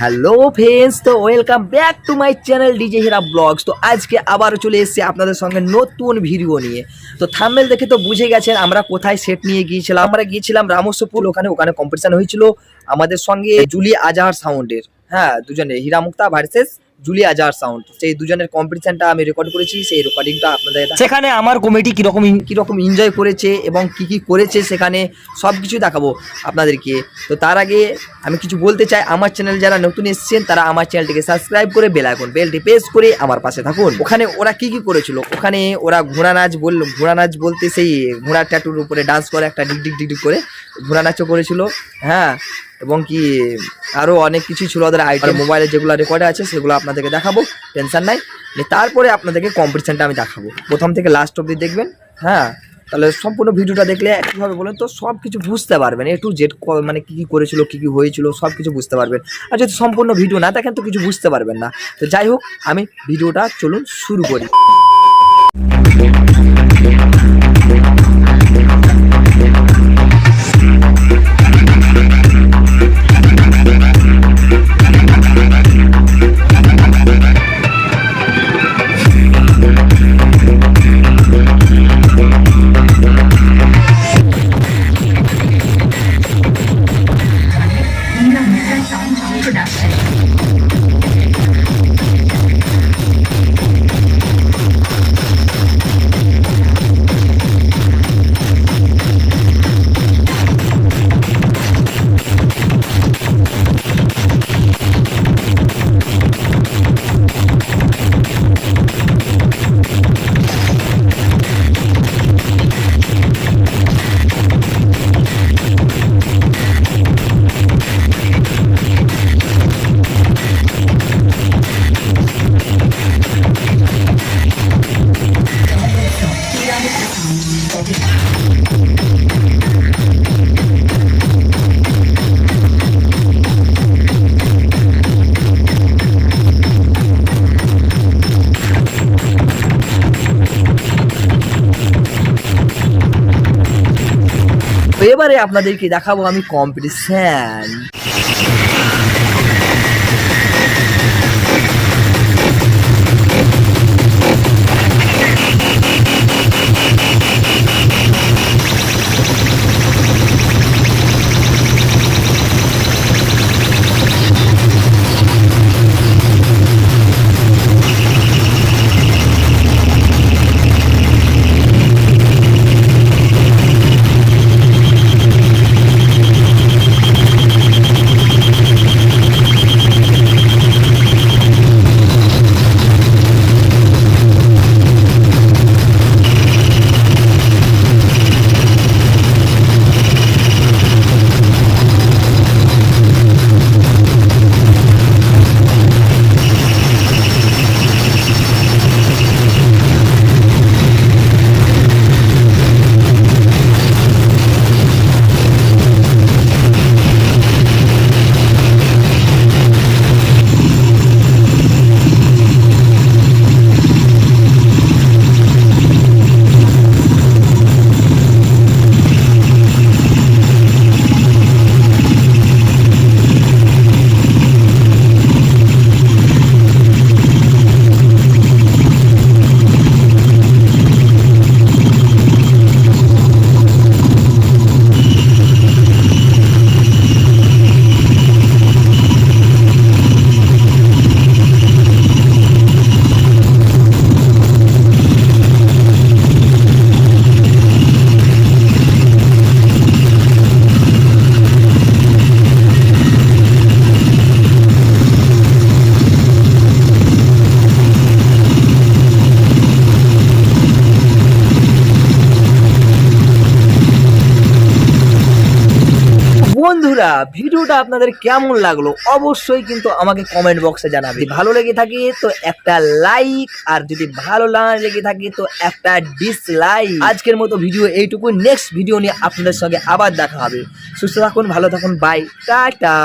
Hello friends তো welcome back to my channel DJ Hira vlogs তো আজকে আবার চলে এসেছি আপনাদের সঙ্গে নতুন ভিডিও নিয়ে। তো থামেল দেখে তো বুঝে গেছেন আমরা কোথায় সেট নিয়ে গিয়েছিলাম। আমরা গিয়েছিলাম রামস্বপুর ওখানে ওখানে কম্পিটিশান হয়েছিল। আমাদের সঙ্গে জুলি আজাহার সাউন্ডের হ্যাঁ দুজনে Hira Mukta versus Julie Azhar sound সেই দুজনের কম্পিটিশনটা আমি রেকর্ড করেছি সেই রেকর্ডিংটা আপনাদের সেখানে আমার কমিটি কীরকম কীরকম এনজয় করেছে এবং কি কি করেছে সেখানে সব কিছু দেখাবো আপনাদেরকে। তো তার আগে আমি কিছু বলতে চাই আমার চ্যানেল যারা নতুন এসেছেন তারা আমার চ্যানেলটিকে সাবস্ক্রাইব করে বেল আইকন বেলটি প্রেস করে আমার পাশে থাকুন। ওখানে ওরা কি কি করেছিল? ওখানে ওরা ঘোড়া নাচ বল ঘোড়া নাচ বলতে সেই ঘোড়ার ট্যাটুর উপরে ডান্স করে একটা ডিগ ডিগ ডিগ ডিগ করে ঘোড়া নাচও করেছিল। হ্যাঁ এবং কি আরও অনেক কিছু ছিল ওদের আইটেম মোবাইলে যেগুলো রেকর্ডে আছে, সেগুলো আপনাদেরকে দেখাবো টেনশন নাই। তারপরে আপনাদেরকে কম্পিটিশানটা আমি দেখাবো। প্রথম থেকে লাস্ট অবধি দেখবেন হ্যাঁ? তাহলে সম্পূর্ণ ভিডিওটা দেখলে কীভাবে বলেন তো সব কিছু বুঝতে পারবেন। এ টু জেড মানে কী কী করেছিল, কী কী হয়েছিল সব কিছু বুঝতে পারবেন। আর যদি সম্পূর্ণ ভিডিও না দেখেন, তো কিছু বুঝতে পারবেন না। তো যাই হোক, আমি ভিডিওটা চলুন শুরু করি। এবারে আপনাদেরকে দেখাবো আমি কম্পিটিশন বন্ধুরা, ভিডিওটা আপনাদের কেমন লাগল অবশ্যই কিন্তু আমাকে কমেন্ট বক্সে জানাবে। ভালো লেগে থাকে, তো একটা লাইক আর যদি ভালো না লেগে থাকে, তো একটা ডিসলাইক আজকের মতো ভিডিও এইটুকু নেক্সট ভিডিও নিয়ে আপনাদের সঙ্গে আবার দেখা হবে। সুস্থ থাকুন, ভালো থাকুন বাই টাটা।